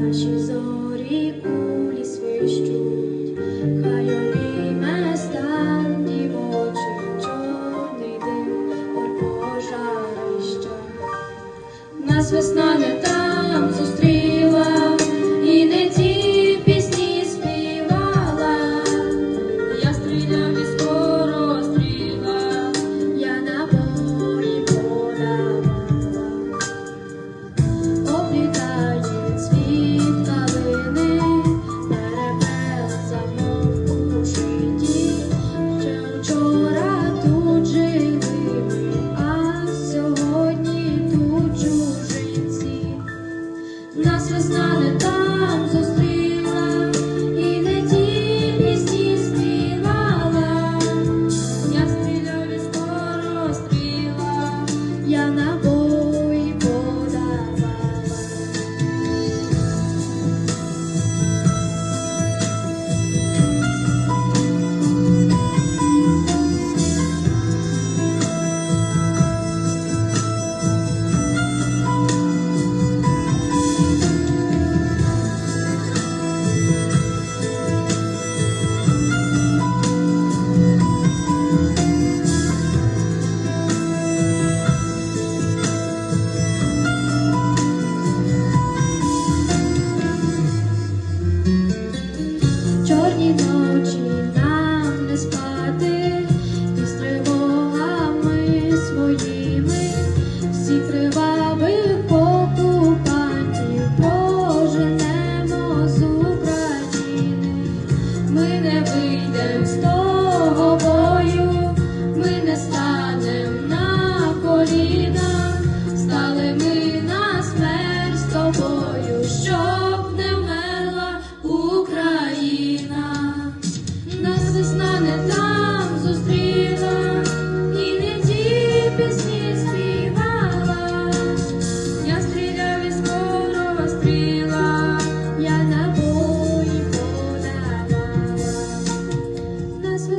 наші зорі кулі свищуть, хай обійме стан дівочий чорний дим, нас весна не так.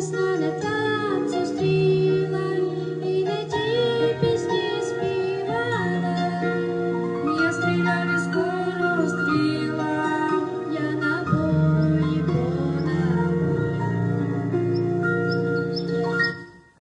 sun at